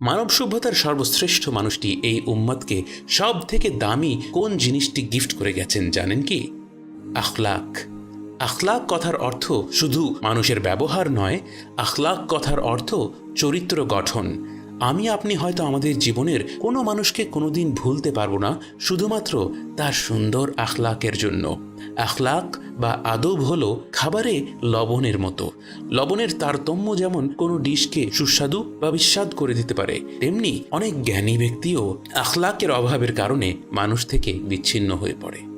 মানব সভ্যতার সর্বশ্রেষ্ঠ মানুষটি এই উম্মতকে সব থেকে দামি কোন জিনিসটি গিফট করে গেছেন জানেন কি? আখলাক। আখলাক কথার অর্থ শুধু মানুষের ব্যবহার নয়, আখলাক কথার অর্থ চরিত্র গঠন। আমি, আপনি হয়তো আমাদের জীবনের কোনো মানুষকে কোনোদিন ভুলতে পারব না, শুধুমাত্র তার সুন্দর আখলাকের জন্য। আখলাক বা আদব হলো খাবারে লবণের মতো। লবণের তারতম্য যেমন কোনো ডিশকে সুস্বাদু বা বিস্বাদ করে দিতে পারে, তেমনি অনেক জ্ঞানী ব্যক্তিও আখলাকের অভাবের কারণে মানুষ থেকে বিচ্ছিন্ন হয়ে পড়ে।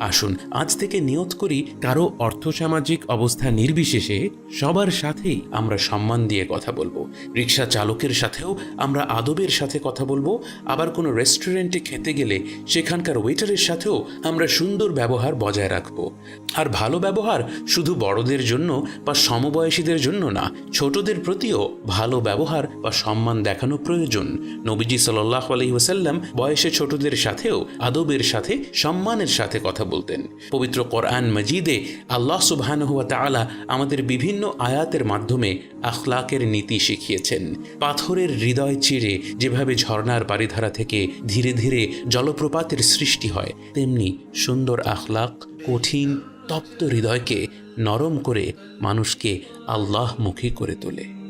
আসুন, আজ থেকে নিয়ত করি কারও অর্থসামাজিক অবস্থা নির্বিশেষে সবার সাথেই আমরা সম্মান দিয়ে কথা বলব। রিক্সা চালকের সাথেও আমরা আদবের সাথে কথা বলব। আবার কোনো রেস্টুরেন্টে খেতে গেলে সেখানকার ওয়েটারের সাথেও আমরা সুন্দর ব্যবহার বজায় রাখব। আর ভালো ব্যবহার শুধু বড়দের জন্য বা সমবয়সীদের জন্য না, ছোটদের প্রতিও ভালো ব্যবহার বা সম্মান দেখানো প্রয়োজন। নবীজি সাল্লাহ আলহিহাসাল্লাম বয়সে ছোটদের সাথেও আদবের সাথে সম্মানের সাথে কথা বলতেন। পবিত্র কোরআন মজিদে আল্লাহ সুবহানহুয়া তাআলা আমাদের বিভিন্ন আয়াতের মাধ্যমে আখলাকের নীতি শিখিয়েছেন। পাথরের হৃদয় চিরে যেভাবে ঝর্ণার বাড়িধারা থেকে ধীরে ধীরে জলপ্রপাতের সৃষ্টি হয়, তেমনি সুন্দর আখলাক কঠিন, তপ্ত হৃদয়কে নরম করে মানুষকে আল্লাহমুখী করে তোলে।